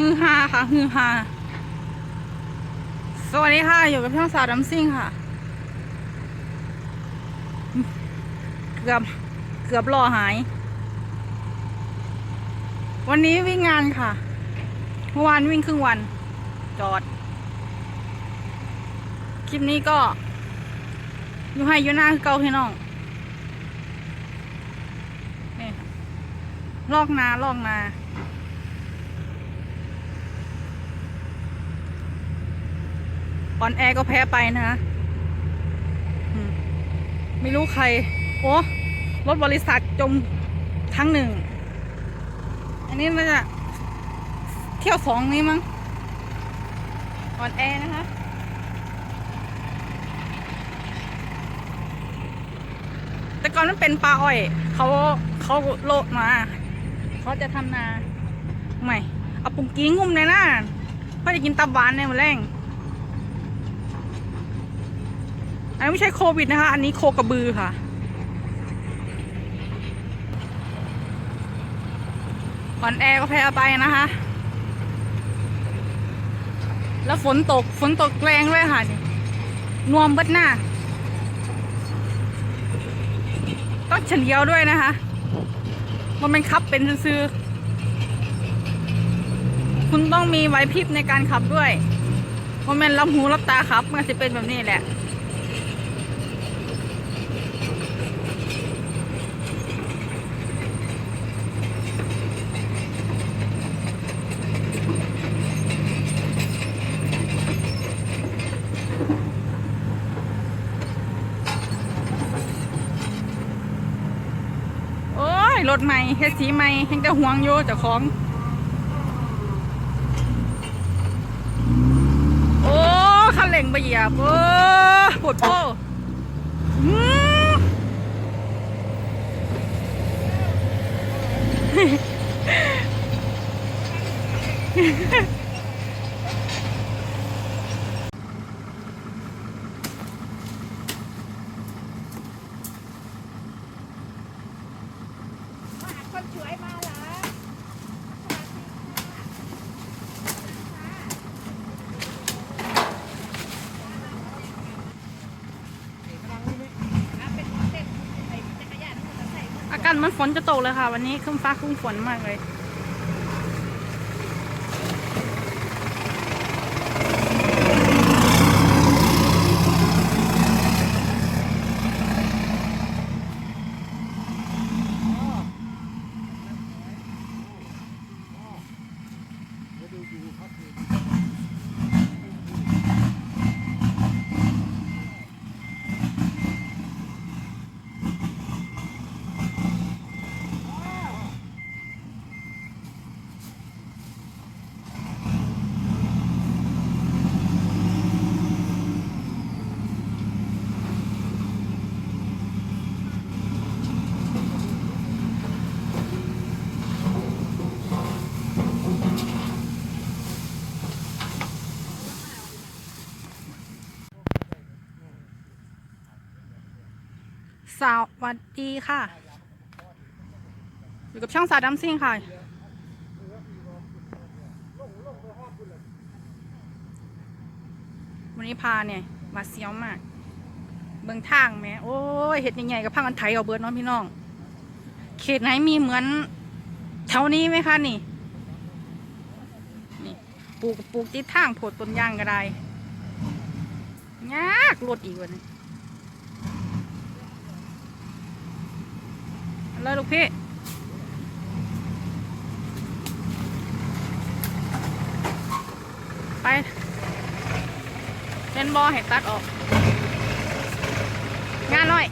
ฮือฮาค่ะฮือฮาสวัสดีค่ะ อยู่กับช่องสาวดัมซิ่งค่ะ เกือบเกือบรอหาย วันนี้วิ่งงานค่ะเมื่อวานวิ่งครึ่งวัน จอด คลิปนี้ก็อยู่ให้อยู่หน้าเก่าพี่น้องนี่ค่ะลอกนาลอกนา ออนแอร์ก็แพ้ไปนะคะไม่รู้ใคร โอ้รถบริษัทจมทั้งหนึ่ง อันนี้มันจะเที่ยวสองนี้มั้งออนแอร์นะคะแต่ก่อนมันเป็นปลาอ้อยเขาเขาโลดมา เขาจะทำนาไม่เอาปุงกี้งุ่มเลยนะเพื่อจะกินตับหวานในมะแรง อันนี้ไม่ใช่โควิดนะคะ อันนี้โคกระบือค่ะ อ่อนแอก็แพ้ไปนะคะ แล้วฝนตกฝนตกแรงด้วยค่ะนี่นวมเบิดหน้า ต้องเฉลียวด้วยนะคะ มันเป็นขับเป็นซื้อ คุณต้องมีไหวพริบในการขับด้วยมันเป็นรับหูรับตาขับมันจะเป็นแบบนี้แหละ โอ้ ยรถใหม่เฮ็ดสีใหม่ยังแต่ห่วงโยเจ้าของ โอ้คันเร่งไปเหยียบโอ้ปวดโป้ อืมอากาศมันฝนจะตกเลยค่ะ วันนี้ครึ้มฟ้าครึ้มฝนมากเลย สวัสดีค่ะ อยู่กับช่องสาดัมซิ่งค่ะ วันนี้พาเนี่ยมาเซียวมาก เบืองทางแหม่โอ้ยเห็ดใหญ่ๆกับพังกันไถเอาเบิร์ดน้องพี่น้อง เขตไหนมีเหมือนแถวนี้ไหมคะนี่นี่ปลูกปลูกติดทางโผดต้นยางก็ได้ยากรถอีกวันนี้ เลยลูกพี่ไปเล่นบอให้ตัดออก งานหน่อย